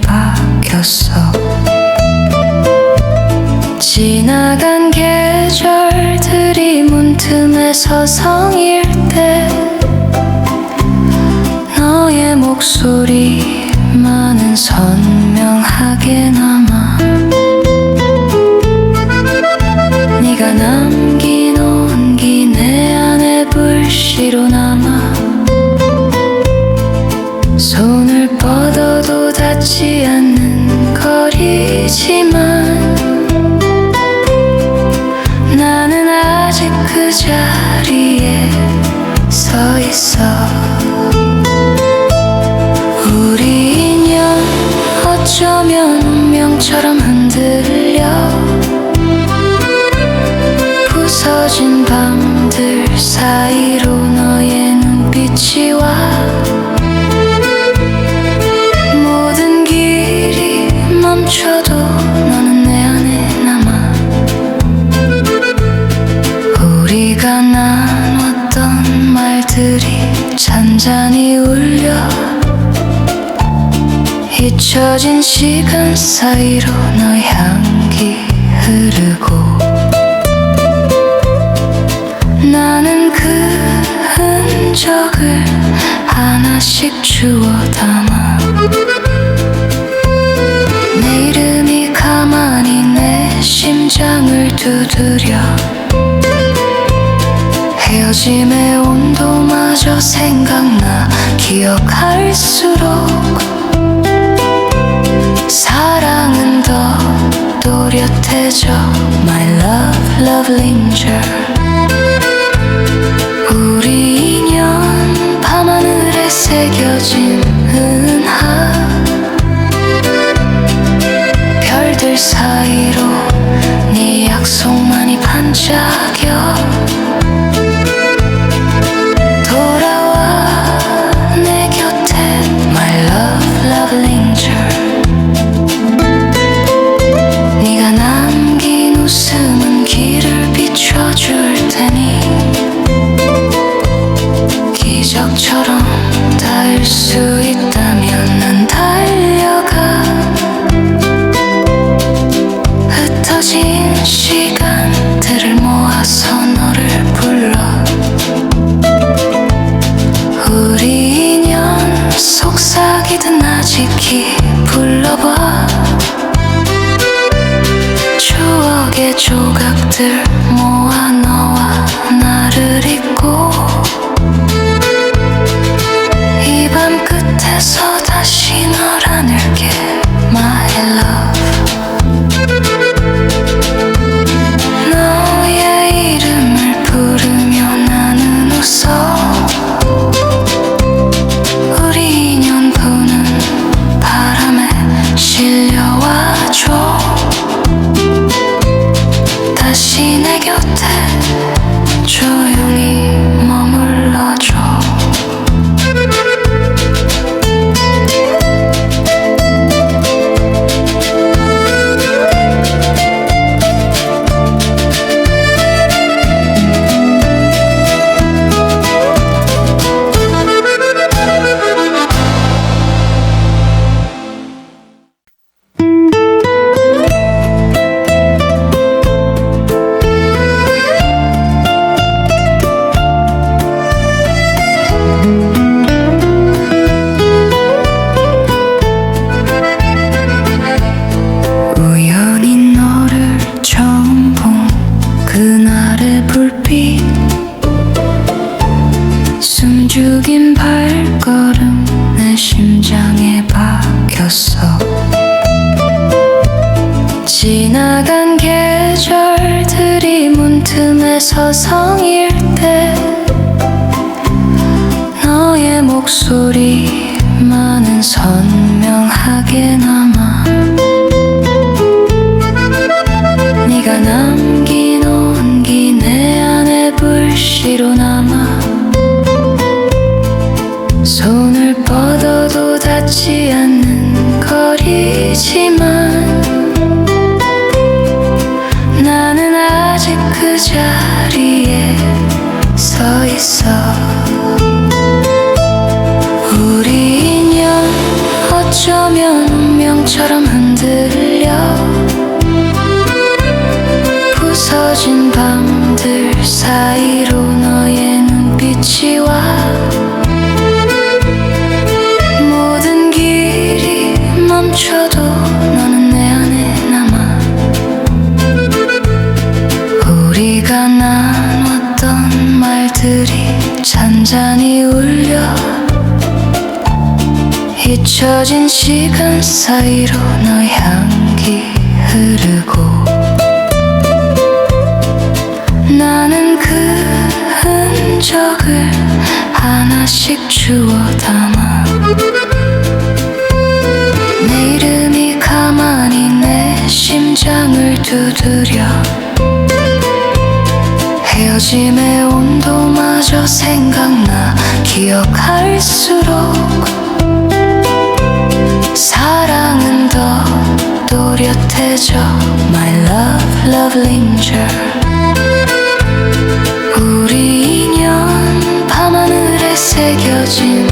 바뀌었어. 지나간 계절들이 문틈에 서성일 때 너의 목소리만은 선명하게 남 손을 뻗어도 닿지 않는 거리지만 잊혀진 시간 사이로 너의 향기 흐르고 나는 그 흔적을 하나씩 주워 담아 내 이름이 가만히 내 심장을 두드려 헤어짐의 온도마저 생각나 기억할수록 사랑은 더 또렷해져 My love, love linger 조 다시 내 곁에 조용히 내 심장에 박혔어. 지나간 계절들이 문틈에 서성일 때 너의 목소리만은 선명하게 남 닿지 않는 거리지만 나는 아직 그 자리에 서 있어. 우리 인연 어쩌면 운명처럼 잊혀진 시간 사이로 너의 향기 흐르고 나는 그 흔적을 하나씩 주워 담아 내 이름이 가만히 내 심장을 두드려 헤어짐의 온도마저 생각나 기억할수록 사랑은 더 또렷해져. My love, love linger. 우리 인연 밤하늘에 새겨진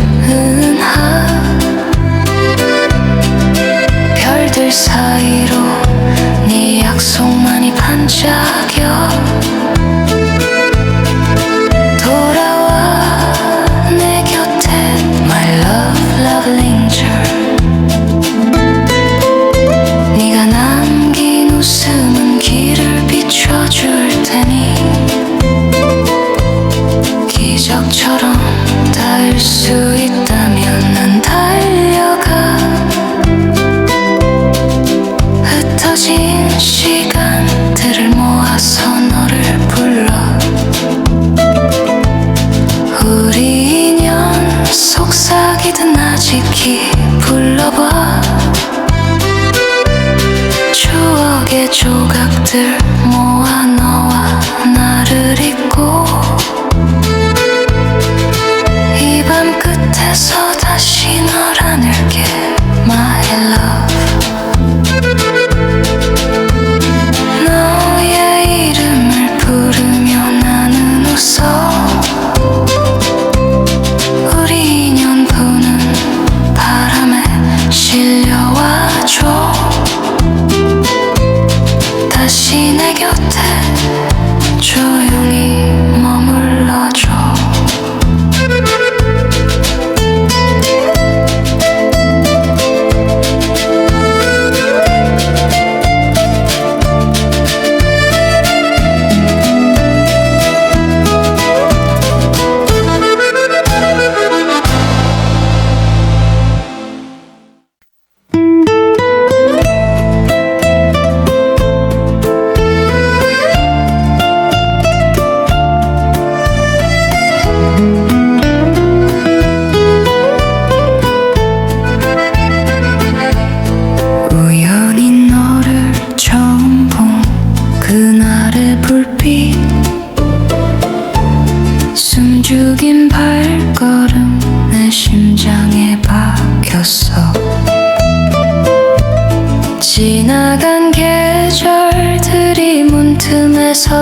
조각 다시 내 곁에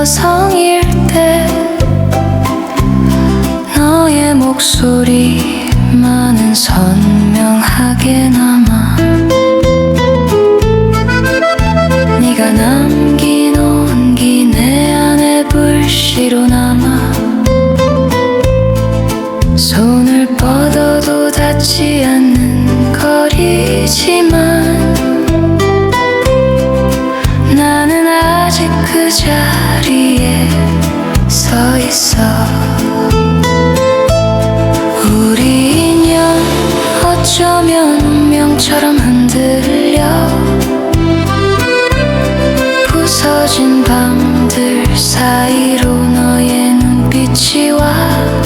서성일 때 너의 목소리만은 선명하게 남아 네가 남긴 온기 내 안에 불씨로 남아 손을 뻗어도 닿지 않는 거리지만 있어. 우리 인연 어쩌면 운명처럼 흔들려. 부서진 밤들 사이로 너의 눈빛이 와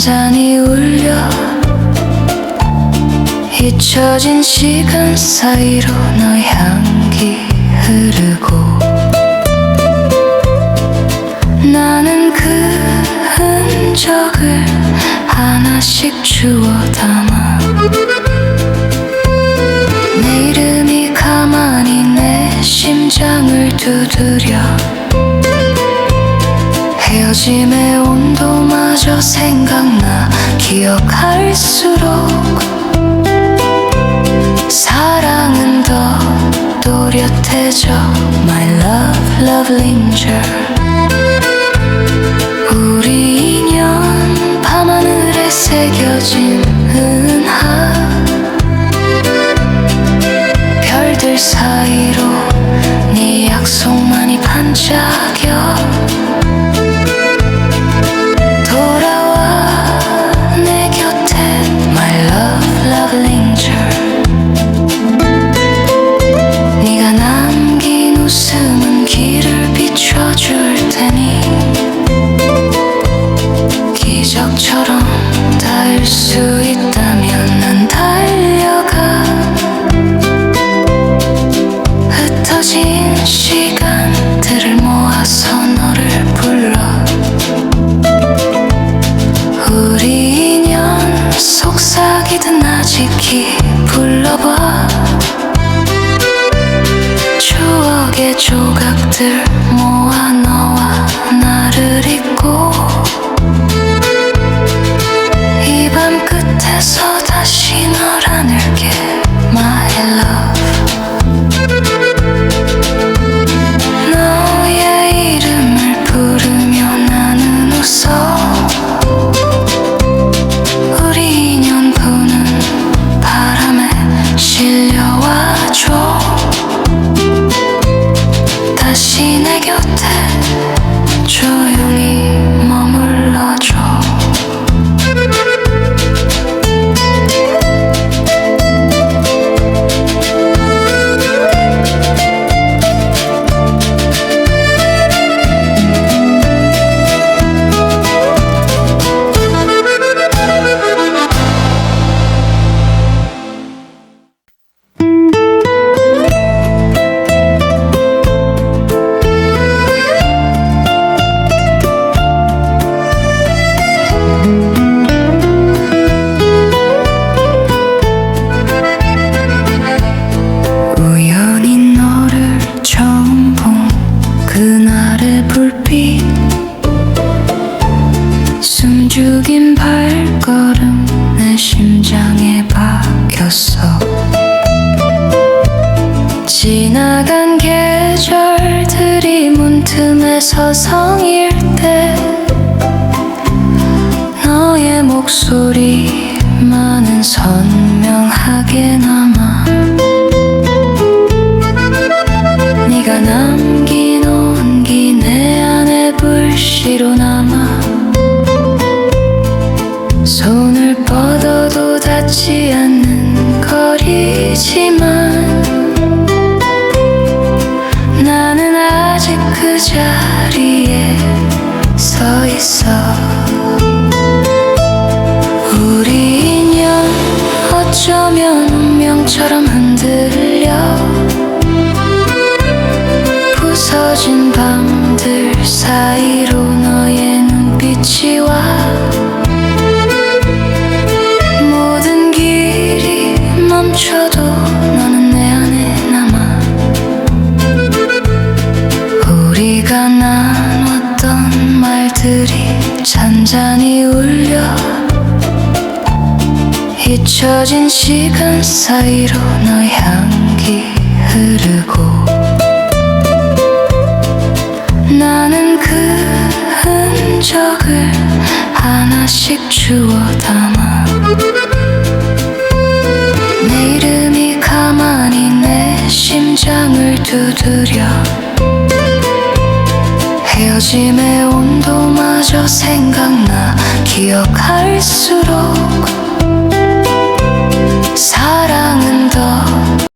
잔잔히 울려 잊혀진 시간 사이로 너의 향기 흐르고 나는 그 흔적을 하나씩 주워 담아 내 이름이 가만히 내 심장을 두드려 헤어짐의 온도마저 생각나 기억할수록 사랑은 더 또렷해져. My love, love linger 조각들 모아 숨죽인 발걸음 내 심장에 박혔어. 지나간 계절들이 문틈에 서성일 때 너의 목소리만은 선명하게 남아. 네가 남긴 온기 내 안에 불씨로 남아 손을 뻗어도 닿지 않는 거리지만 나는 아직 그 자리에 서 있어. 우리 인연 어쩌면 운명처럼 흔들려 부서진 밤들 사이로 너의 눈빛이 와 잔잔히 울려 잊혀진 시간 사이로 너의 향기 흐르고 나는 그 흔적을 하나씩 주워 담아 내 이름이 가만히 내 심장을 두드려 헤어짐의 온도마저 생각나 기억할수록 사랑은 더